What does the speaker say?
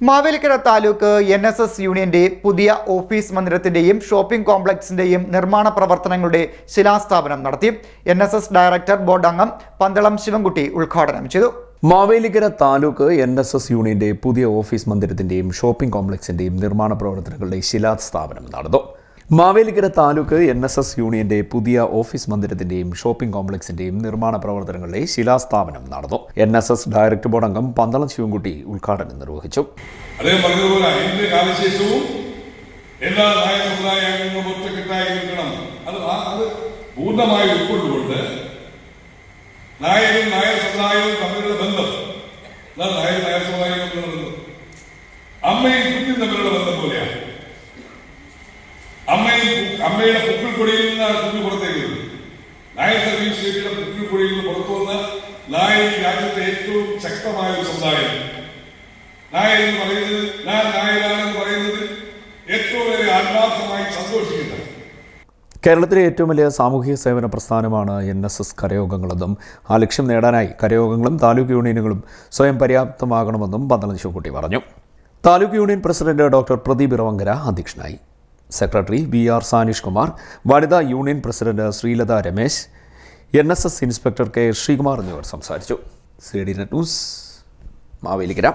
Mavelikara taluk N S S യൂണിയന്റെ പുതിയ office മന്ദിരത്തിന്റെയും shopping കോംപ്ലക്സിന്റെയും നിർമ്മാണ പ്രവർത്തനങ്ങളുടെ ശിലാസ്ഥാപനം നടത്തി. N S S director board അംഗം പന്തളം ശിവൻകുട്ടി ഉദ്ഘാടനം ചെയ്തു. Mavelikara taluk N S S യൂണിയന്റെ പുതിയ ഓഫീസ് മന്ദിരത്തിന്റെയും ഷോപ്പിംഗ് കോംപ്ലക്സിന്റെയും നിർമ്മാണ പ്രവർത്തനങ്ങളുടെ ശിലാസ്ഥാപനം നടന്നു. Mavelikara taluk N S S യൂണിയന്റെ പുതിയ ഓഫീസ് മന്ദിരത്തിന്റെയും ഷോപ്പിംഗ് കോംപ്ലക്സിന്റെയും നിർമ്മാണ പ്രവർത്തനങ്ങളുടെ ശിലാസ്ഥാപനം നടന്നു. N S S director board അംഗം പന്തളം ശിവൻകുട്ടി ഉദ്ഘാടനം നിർവഹിച്ചു. അത് തമ്മിലുള്ള ബന്ധം. അമ്മയും കുഞ്ഞും തമ്മിലുള്ള ബന്ധം പോലെയാണ്. അമ്മയുടെ പുക്കിൾക്കൊടിയിൽ നിന്നാണ് കുഞ്ഞു പുറത്തേക്ക് വരുന്നത് നായർ സർവീസ് സ്റ്റേറ്റിയുടെ പുക്കിൾക്കൊടിയിൽ നിന്ന് പുറത്തു വന്ന് നായർ രാജ്യത്തെ ഏറ്റവും ശക്തമായ ഒരു സമുദായം. നായർ എന്ന് പറയുന്നത് ഞാൻ നായരാണെന്ന് പറയുന്നത് ഏറ്റവും ഏറെ ആത്മാർത്ഥമായി സന്തോഷിക്കുന്നത് കേരളത്തിലെ ഏറ്റവും വലിയ സാമൂഹിക സേവന പ്രസ്ഥാനമാണ് എൻ എസ് എസ് കരയോഗങ്ങളെന്നും ആ ലക്ഷ്യം നേടാനായി കരയോഗങ്ങളും താലൂക്ക് യൂണിയനുകളും സ്വയം പര്യാപ്തമാകണമെന്നും പന്തളം ശിവക്കുട്ടി പറഞ്ഞു. Taluk union president doctor Pradeep Iravankara അധ്യക്ഷനായി. Secretary V R Sanish Kumar വനിതാ union president Sreelatha Ramesh N S S inspector K Sreekumar എന്നിവർ സംസാരിച്ചു. C D net news Mavelikkara.